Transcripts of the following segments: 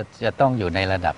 จะจะต้องอยู่ในระดับ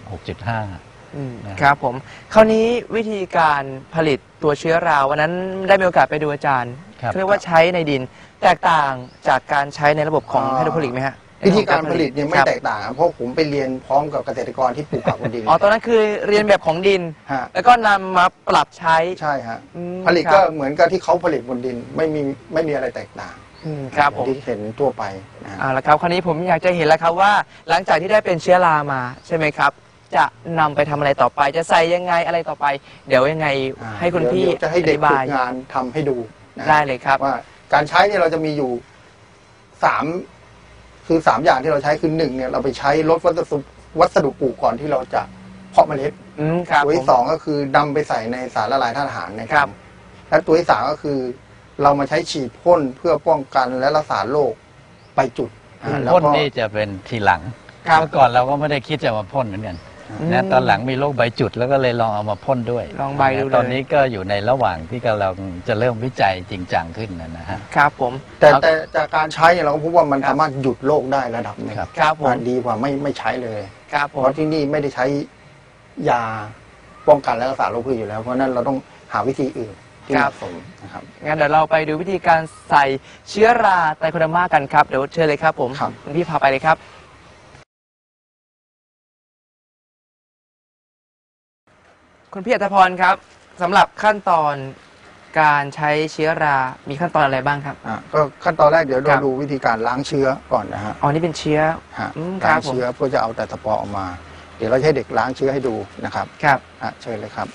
6.5 อืมนะครับ ครับผมคราวนี้วิธีการผลิตตัวเชื้อราวันนั้นได้มีโอกาสไปดูอาจารย์ครับ เขาเรียกว่าใช้ในดิน แตกต่างจากการใช้ในระบบของอ่า ไฮโดรโปนิกไหมฮะวิธีการผลิตเนี่ยไม่ครับแตกต่างครับเพราะผมไปเรียนพร้อมกับเกษตรกรที่ปลูกผักบนดินอ๋อตอนนั้นคือเรียนแบบของดิน ฮะแล้วก็นำมาปรับใช้ ใช่ฮะอืมผลิตคก็รับ เหมือนกับที่เขาผลิตบนดินไม่มีไม่มีอะไรแตกต่าง อืมครับผม ที่เห็นทั่วไปนะฮะ เอาละครับคราวนี้ผมอยากจะเห็นแล้วครับว่า หลังจากที่ได้เป็นเชื้อรามาใช่ไหมครับ จะนำไปทำอะไรต่อไป จะใส่ยังไงอะไรต่อไป เดี๋ยวยังไงอ่าให้คุณพี่เดี๋ยวจะให้อเด็กธิฝึบายกงานทำให้ดูนะได้เลยครับ ว่าการใช้เนี่ยเราจะมีอยู่สามคือสามอย่างที่เราใช้คือหนึ่งเนี่ยเราไปใช้ลดวัสดุวัสดุปลูกก่อนที่เราจะเพาะเมล็ด อืมครับตัวผที่ม สองก็คือนำไปใส่ในสารละลายธาตุอาหารนะคครัรับและตัวที่สามก็คือ เรามาใช้ฉีดพ่นเพื่อป้องกันและรักษาโรคไปจุดอ่าแล้วพ่นก็ นี่จะเป็นทีหลังครับ เมื่อก่อนเราก็ไม่ได้คิดจะมาพ่นเหมือนกันอืมนะตอนหลังมีโรคใบจุดแล้วก็เลยลองเอามาพ่นด้วยลองใบดูเลยนะตอนนี้ก็อยู่ในระหว่างที่กำลังจะเริ่มวิจัยจริงจังขึ้นนะนะฮะ ครับผม แต่แต่จากการใช้เนี่ยเราก็พบว่ามันสามารถหยุดโรคได้ระดับหนึงครับ ครับผม อ่าดีกว่าไม่ไม่ใช้เลย ครับผเพมราะที่นี่ไม่ได้ใช้ยาป้องกันและรักษาโรคพืชอยู่แล้ว เพราะฉะนั้นเราต้องหาวิธีอื่น ที่เหมาะสมนะครับ งั้นเดี๋ยวเราไปดูวิธีการใส่เชื้อราไตรโคเดอร์มากันครับ เดี๋ยวเชิญเลยครับผมครับ ณพี่พาไปเลยครับ คุณพี่อัตพรครับสำหรับขั้นตอนการใช้เชื้อรามีขั้นตอนอะไรบ้างครับ อะก็ขั้นตอนแรกเดี๋ยวครัเราบ ดูวิธีการล้างเชื้อก่อนนะฮะอ๋อนี่เป็นเชื้อ ฮะอืมครัล้าบงผมเชื้อเพื่อจะเอาแต่สปอร์ออกมา เดี๋ยวเราจะให้เด็กล้างเชื้อให้ดูนะครับครับ อะเชิญเลยครับ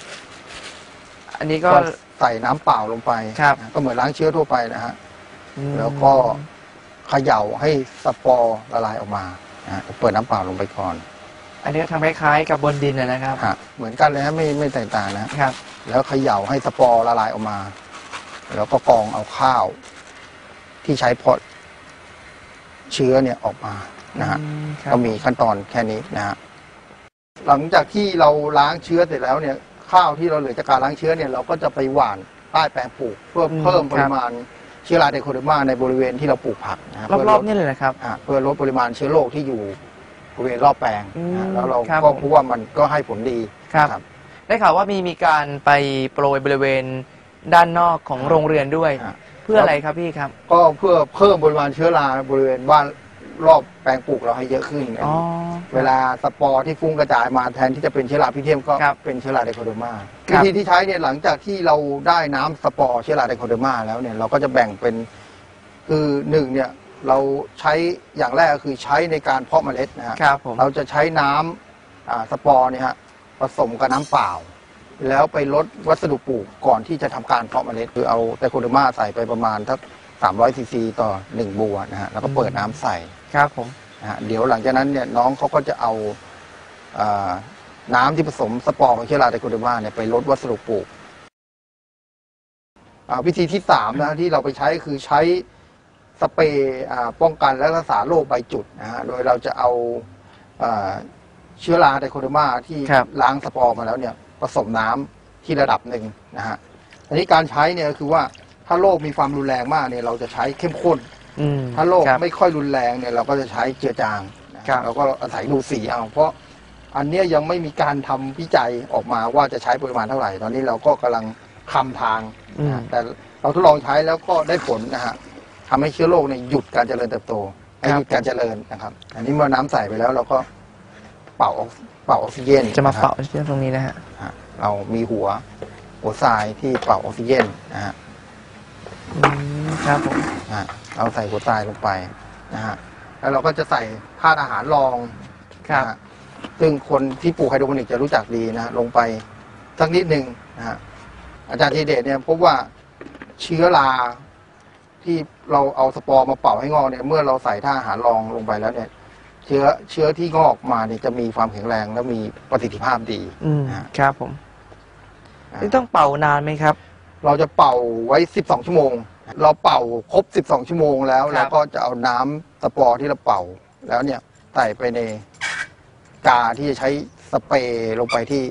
อันนี้ก็ก็ ใส่น้ำเปล่าลงไปครับนะก็เหมือนล้างเชื้อทั่วไปนะฮะ อืมแล้วก็เขย่าให้สปอร์ละลายออกมานะฮะเปิดน้ำเปล่าลงไปก่อนอันนี้ก็ทำคล้ายๆกับบนดินนะนะครับ ฮะเหมือนกันเลยฮะไม่ไม่แตกต่างนะครับ แล้วเขย่าให้สปอร์ละลายออกมา แล้วก็กรองเอาข้าว ที่ใช้เพาะเชื้อเนี่ยออกมานะฮะ อืมครับก็มีขั้นตอนแค่นี้นะฮะหลังจากที่เราล้างเชื้อเสร็จแล้วเนี่ย ข้าวที่เราเหลือจากการล้างเชื้อเนี่ยเราก็จะไปหว่านใต้แปลงปลูก เพื่อเพิ่มปริมาณเชื้อราไดโคเดอร์มาในบริเวณที่เราปลูกผักนะฮะเพื่รลอบดๆนี่เลยนะครับอ่าเพื่อลดปริมาณเชื้อโรคที่อยู่บริเวณรอบแปลงอืมนะแล้วเราครับก็ผมพบว่ามันก็ให้ผลดีครับได้ข่าวว่ามีมีการไปโปรยบริเวณด้านนอกของโรงเรือนด้วยอะเพื่ออะไรครับพี่ครับ ก็เพื่อเพิ่มปริมาณเชื้อราบริเวณบ้าน รอบแปลงปลูกเราให้เยอะขึ้นอ๋อ เวลาสปอร์ที่ฟุ้งกระจายมาแทนที่จะเป็นเชื้อราพิเทียมก็ครับเป็นเชื้อราไดโคเดอร์มาครัวิบ ธีที่ใช้เนี่ยหลังจากที่เราได้น้ำสปอร์เชื้อราไดโคเดอร์มาแล้วเนี่ยเราก็จะแบ่งเป็นคือหนึ่งเนี่ยเราใช้อย่างแรกก็คือใช้ในการเพาะเมล็ดนะฮะ ครับผม เราจะใช้น้ำอ่าสปอร์เนี่ยฮะผสมกับน้ำเปล่า แล้วไปลดวัสดุปลูกก่อนที่จะทำการเพาะเมล็ดคือเอาไดโคเดอร์มาใส่ไปประมาณทัก300ซีซีต่อ 1 บัวนะฮะแล้วก็เปิดน้ำใส่ ครับผม นะฮะเดี๋ยวหลังจากนั้นเนี่ยน้องเขาก็จะเอาอาน้ำที่ผสมสปอร์ของเชื้อราไดโคเดอร์มาเนี่ยไปลดวัสดุปลูกอ่าวิธีที่สามนะที่เราไปใช้คือใช้สเปรย์อ่าป้องกันและรักษาโรคใบจุดนะฮะโดยเราจะเอาอาเชื้อราไดโคเดอร์มาที่ครับ ล้างสปอร์มาแล้วเนี่ยผสมน้ำที่ระดับหนึ่งนะฮะอันนี้การใช้เนี่ยก็คือว่าถ้าโรคมีความรุนแรงมากเนี่ยเราจะใช้เข้มข้น อืมถ้าโรคครับไม่ค่อยรุนแรงเนี่ยเราก็จะใช้เจือจางนะครับ เราก็อาศัยดูสีเอาเพราะอันเนี้ยยังไม่มีการทำวิจัยออกมาว่าจะใช้ปริมาณเท่าไหร่ ตอนนี้เราก็กำลังคำทางอืม นะแต่เราทดลองใช้แล้วก็ได้ผลนะฮะทำให้เชื้อโรคเนี่ยหยุดการเจริญเติบโตให้หยุดการเจริญนะครับ อันนี้เมื่อน้ำใส่ไปแล้วเราก็เป่าออกเป่าออกซิเจนจะมาครับเป่าเชือกตรงนี้นะฮะฮะเรามีหัวหัวทรายที่เป่าออกซิเจนนะฮะอืม ครับผมนะฮะเราใส่หัวทรายลงไปนะฮะแล้วเราก็จะใส่ธาตุอาหารรองครับนะฮะซึ่งคนที่ปลูกไฮโดรโปนิกจะรู้จักดีนะฮะลงไปสักนิดหนึ่งนะฮะอาจารย์ทีเดชเนี่ยพบว่าเชื้อราที่เราเอาสปอร์มาเป่าให้งอกเนี่ย เมื่อเราใส่ธาตุอาหารรองลงไปแล้วเนี่ย เชื้อเชื้อที่งอกมาเนี่ยจะมีความแข็งแรงและมีประสิทธิภาพดี อืมนะฮะครับผมนะนี่ต้องเป่านานไหมครับ เราจะเป่าไว้ 12 ชั่วโมง เราเป่าครบ 12 ชั่วโมงแล้วครับ เราก็จะเอาน้ำสปอร์ที่เราเป่าแล้วเนี่ยใส่ไปในกาที่จะใช้สเปรย์ลงไปที่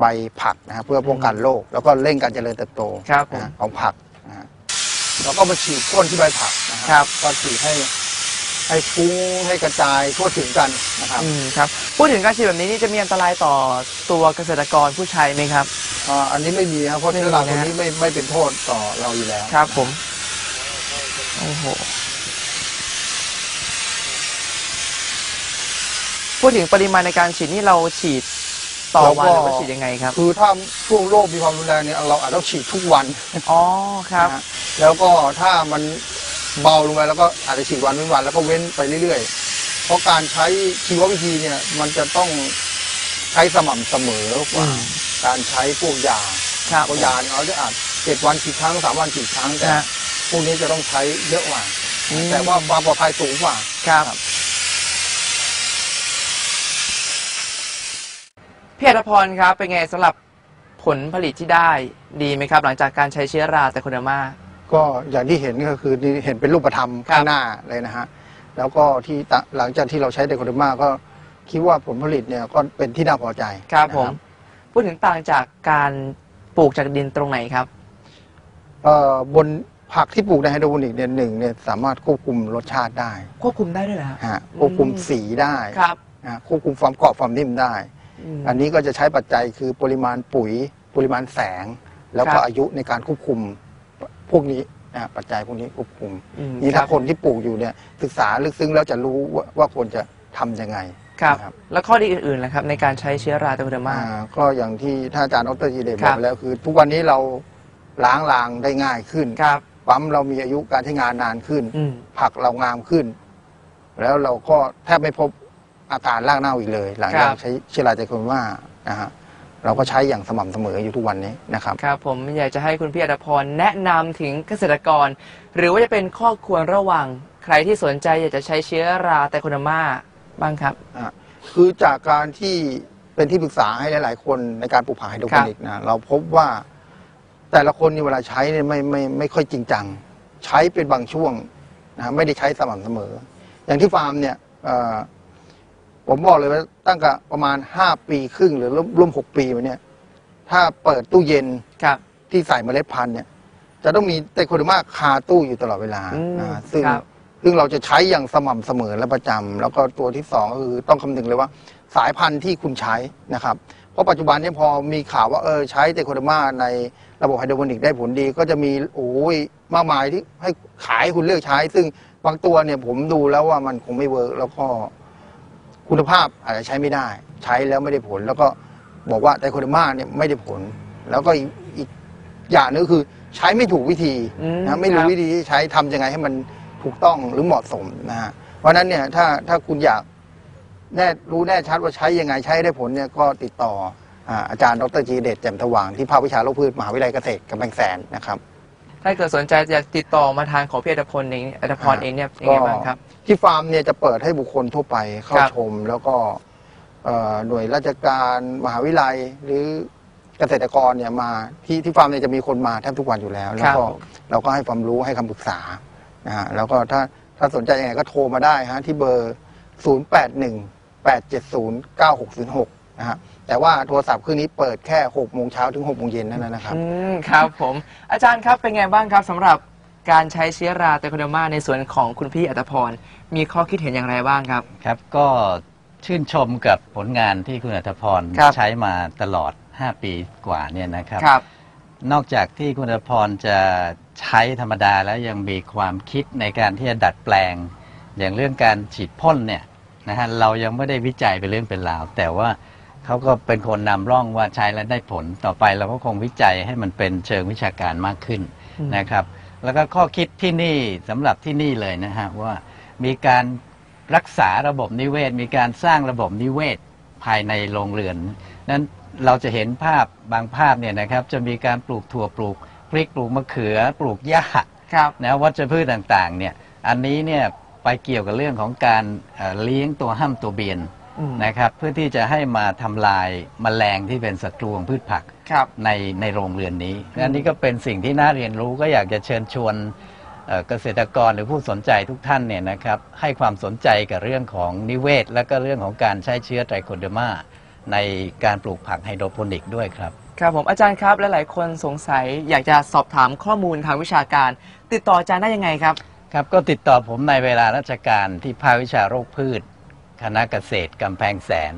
ใบผักนะฮะเพื่อป้องกันโรคแล้วก็เร่งการเจริญเติบโตครับผม นะฮะของผักนะฮะแล้วก็มาฉีดพ่นที่ใบผักนะฮะครับ ก็ฉีดให้ให้ฟุ้งให้กระจายทั่วถึงกันนะครับ อืมครับ พูดถึงการฉีดแบบนี้นี่จะมีอันตรายต่อตัวเกษตรกรผู้ใช้ไหมครับ อ่าอันนี้ไม่มีครับเพราะไม่มีเชื้อรานะตัวนี้ไม่ไม่เป็นโทษต่อเราอยู่แล้ว ครับผม โอ้โห พูดถึงปริมาณในการฉีดนี่เราฉีดต่อวันหรือว่าฉีดยังไงครับ คือถ้าช่วงโรคมีความรุนแรงเนี่ยเราอาจต้องฉีดทุกวันอ๋อครับนะฮะแล้วก็ถ้ามันเบาลงไปแล้วก็อาจจะฉีดวันเว้นวันแล้วก็เว้นไปเรื่อยๆ เพราะการใช้ชีววิธีเนี่ยมันจะต้องใช้สม่ำเสมอกว่าอืมการใช้พวกยาครับเพราะยาเนี่ยเราจะอาจเจ็ดวันฉีดครั้งสามวันฉีดครั้งแต่นะฮะ พวกนี้จะต้องใช้เยอะกว่า อืม แต่ว่าความปลอดภัยสูงกว่า ครับพี่อัตพรครับเป็นไงสำหรับผลผลิตที่ได้ดีไหมครับ หลังจากการใช้เชื้อราแต่โคเดอร์มา ก็อย่างที่เห็นก็คือนี่เห็นเป็นรูปธรรมครับข้างหน้าเลยนะฮะ แล้วก็ที่ตะหลังจากที่เราใช้เดโคเดอร์มาก็คิดว่าผลผลิตเนี่ยก็เป็นที่น่าพอใจครับนะผมพูดถึงต่างจากการปลูกจากดินตรงไหนครับ เอ่อบน ผักที่ปลูกในไฮโดรโปนิกเนี่ยหนึ่งเนี่ยสามารถควบคุมรสชาติได้ควบคุมได้ด้วยเหรอครับฮะควบคุมอืมสีได้ครับนะฮะควบคุมความกรอบความนิ่มได้ ม อันนี้ก็จะใช้ปัจจัยคือปริมาณปุ๋ย ปริมาณแสง แล้วคก็รับอายุในการควบคุมพวกนี้นะฮะปัจจัยพวกนี้ควบคุม อืมนี่คถ้ารับคนที่ปลูกอยู่เนี่ยศึกษาลึกซึ้งแล้วจะรู้ว่าว่าควรจะทำยังไง ครับนะครับ แล้วข้อดีอื่นๆนะครับในการใช้เชื้อราแต่โคเดอร์มา อ่าก็อย่างที่ท่านอาจารย์ดรจีเดชครับอบกแล้วคือ ทุกวันนี้เราล้างรางได้ง่ายขึ้น ครับ ปั๊มเรามีอายุการใช้งานนานขึ้น อืม ผักเรางามขึ้น แล้วเราก็แทบไม่พบอาการรากเน่าอีกเลย หลังจากใช้เชื้อราไจโคโรนานะฮะเราก็ใช้อย่างสม่ำเสมออยู่ทุกวันนี้นะครับ ครับผมอยากจะให้คุณพี่อัตพรแนะนำถึงเกษตรกร หรือว่าจะเป็นข้อควรระวัง ใครที่สนใจอยากจะใช้เชื้อราแต่โคเดอร์มาบ้างครับคือจากการที่เป็นที่ปรึกษาให้หลาย ๆ คนในการปลูกผักไฮโดรโปนิกนะเราพบว่า แต่ละคนนี่เวลาใช้เนี่ยไม่ไม่ไม่ค่อยจริงจัง ใช้เป็นบางช่วงนะไม่ได้ใช้สม่ำเสมอ อย่างที่ฟาร์มเนี่ยเอ่อผมบอกเลยว่าตั้งแต่ประมาณ 5 ปีครึ่งหรือร่วมร่วม6ปีมาเนี่ย ถ้าเปิดตู้เย็นครับที่ใส่เมล็ดพันธุ์เนี่ย จะต้องมีไตโคเดอร์มาคาตู้อยู่ตลอดเวลาอืมนะซึ่งครับซึ่งเราจะใช้อย่างสม่ำเสมอและประจำแล้วก็ตัวที่สองก็คือต้องคำนึงเลยว่า สายพันธุ์ที่คุณใช้นะครับ เพราะปัจจุบันเนี่ยพอมีข่าวว่าเออใช้ไตโคเดอร์มาในระบบไฮโดรโปนิกได้ผลดี ก็จะมีโอ้ยมากมายที่ให้ขายให้คุณเลือกใช้ ซึ่งบางตัวเนี่ยผมดูแล้วว่ามันคงไม่เวิร์กแล้วก็คุณภาพอาจจะใช้ไม่ได้ ใช้แล้วไม่ได้ผล แล้วก็บอกว่าไตโคเดอร์มาเนี่ยไม่ได้ผล แล้วก็อีกอีกอย่างนึงคือใช้ไม่ถูกวิธีอืมนะไม่รู้ครับวิธีที่ใช้ทำยังไงให้มันถูกต้องหรือเหมาะสมนะฮะเพราะฉะนั้นเนี่ยถ้าถ้าคุณอยาก แน่รู้แน่ชัดว่าใช้ยังไงใช้ได้ผลเนี่ยก็ติดต่ออ่าอาจารย์ดรจีเดชแจ่มสว่างที่ภาควิชาโรคพืชมหาวิทยาลัยเกษตรกำแพงแสนนะครับ ถ้าเกิดสนใจจะติดต่อมาทางของพี่อัตพลเองอัตพรอ่าเองเนี่ยยังไงบ้างครับ ที่ฟาร์มเนี่ยจะเปิดให้บุคคลทั่วไปเข้าครับชม แล้วก็เอ่อหน่วยราชการมหาวิทยาลัยหรือเกษตรกรเนี่ยมาที่ที่ฟาร์มเนี่ยจะมีคนมาแทบทุกวันอยู่แล้ว แล้วก็ครับเราก็ให้ความรู้ให้คำปรึกษานะฮะแล้วก็ถ้าถ้าสนใจยังไงก็โทรมาได้ฮะที่เบอร์ 0 8 1 8 7 0 9 6 0 6นะฮะแต่ว่าโทรศัพท์เครื่องนี้เปิดแค่6โมงเช้าถึง6โมงเย็นเท่านั้นนะครับ อืมครับผมอาจารย์ครับเป็นไงบ้างครับสำหรับการใช้เชื้อราแต่โคเดอร์มาในส่วนของคุณพี่อัตพร มีข้อคิดเห็นอย่างไรบ้างครับ ครับก็ชื่นชมกับผลงานที่คุณอัธพรครับ ใช้มาตลอด 5 ปีกว่าเนี่ยนะครับครับนอกจากที่คุณอัธพรจะใช้ธรรมดาแล้วยังมีความคิดในการที่จะดัดแปลง อย่างเรื่องการฉีดพ่นเนี่ย นะฮะเรายังไม่ได้วิจัยเป็นเรื่องเป็นราว แต่ว่าเขาก็เป็นคนนำร่องว่าใช้แล้วได้ผลต่อไปเราก็คงวิจัยให้มันเป็นเชิงวิชาการมากขึ้นอืมนะครับ แล้วก็ข้อคิดที่นี่สำหรับที่นี่เลยนะฮะว่ามีการรักษาระบบนิเวศ มีการสร้างระบบนิเวศภายในโรงเรือนนั้นเราจะเห็นภาพบางภาพเนี่ยนะครับจะมีการปลูกถั่วปลูกพริกปลูกมะเขือปลูกหญ้าครับนะวัชพืชต่างๆเนี่ยอันนี้เนี่ย ไปเกี่ยวกับเรื่องของการเอ่อเลี้ยงตัวห้ามตัวเบียนอืมนะครับเพื่อที่จะให้มาทำลายแมลงที่เป็นศัตรูของพืชผักครับในในโรงเรือนนี้อืมอันนี้ก็เป็นสิ่งที่น่าเรียนรู้ก็อยากจะเชิญชวนเอ่อเกษตรกรหรือผู้สนใจทุกท่านเนี่ยนะครับให้ความสนใจกับเรื่องของนิเวศ และก็เรื่องของการใช้เชื้อไตรโคเดอร์มาในการปลูกผักไฮโดรโปนิกด้วยครับ ครับผมอาจารย์ครับหลายๆคนสงสัยอยากจะสอบถามข้อมูลทางวิชาการ ติดต่ออาจารย์ได้ยังไงครับ ครับก็ติดต่อผมในเวลาราชการที่ภาควิชาโรคพืช คณะเกษตรกำแพงแสน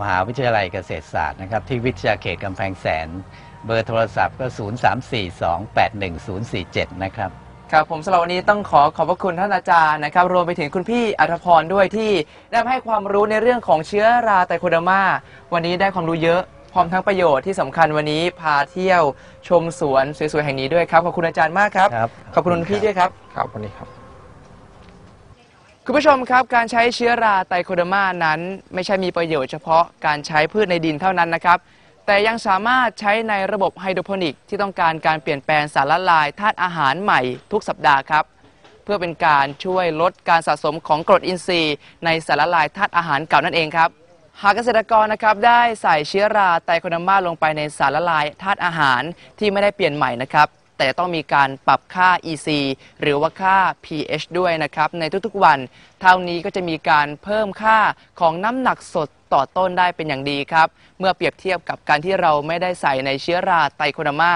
มหาวิทยาลัยเกษตรศาสตร์นะครับที่วิทยาเขตกำแพงแสน เบอร์โทรศัพท์ก็ 0342811047 นะครับ ครับผมสำหรับวันนี้ต้องขอขอบพระคุณท่านอาจารย์นะครับ รวมไปถึงคุณพี่อัธพรด้วยที่ได้ให้ความรู้ในเรื่องของเชื้อราไตโคเดอร์มาวันนี้ได้ความรู้เยอะ พร้อมทั้งประโยชน์ที่สำคัญวันนี้พาเที่ยวชมสวนสวยๆแห่งนี้ด้วยครับขอบคุณอาจารย์มากครับ ครับขอบคุณคุณพี่ด้วยครับ ครับวันนี้ครับ คุณผู้ชมครับ การใช้เชื้อราไตโคเดอร์มานั้น ไม่ใช่มีประโยชน์เฉพาะการใช้พืชในดินเท่านั้นนะครับ แต่ยังสามารถใช้ในระบบไฮโดรโปนิกที่ต้องการการเปลี่ยนแปลงสารละลายธาตุอาหารใหม่ทุกสัปดาห์ครับ เพื่อเป็นการช่วยลดการสะสมของกรดอินทรีย์ ในสารละลายธาตุอาหารเก่านั่นเองครับ หากเกษตรกรนะครับได้ใส่เชื้อราไตโคเดอร์มาลงไปในสารละลายธาตุอาหารที่ไม่ได้เปลี่ยนใหม่นะครับ แต่จะต้องมีการปรับค่า EC หรือว่าค่า pH ด้วยนะครับ ในทุกๆวัน เท่านี้ก็จะมีการเพิ่มค่าของน้ำหนักสดต่อต้นได้เป็นอย่างดีครับ เมื่อเปรียบเทียบกับการที่เราไม่ได้ใส่ในเชื้อราไตโคเดอร์มา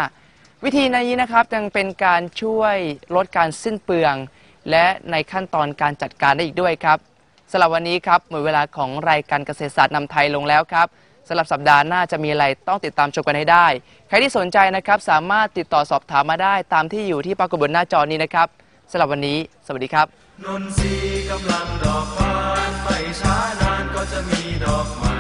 วิธีนี้นะครับยังเป็นการช่วยลดการสิ้นเปลือง และในขั้นตอนการจัดการได้อีกด้วยครับ สำหรับวันนี้ครับหมดเวลาของรายการเกษตรศาสตร์นำไทยลงแล้วครับสำหรับสัปดาห์หน้าจะมีอะไรต้องติดตามชมกันให้ได้ ใครที่สนใจนะครับสามารถติดต่อสอบถามมาได้ตามที่อยู่ที่ปรากฏบนหน้าจอนี้นะครับสำหรับวันนี้ สวัสดีครับ นนทรีกำลังดอกบานไม่ช้านานก็จะมีดอกไม้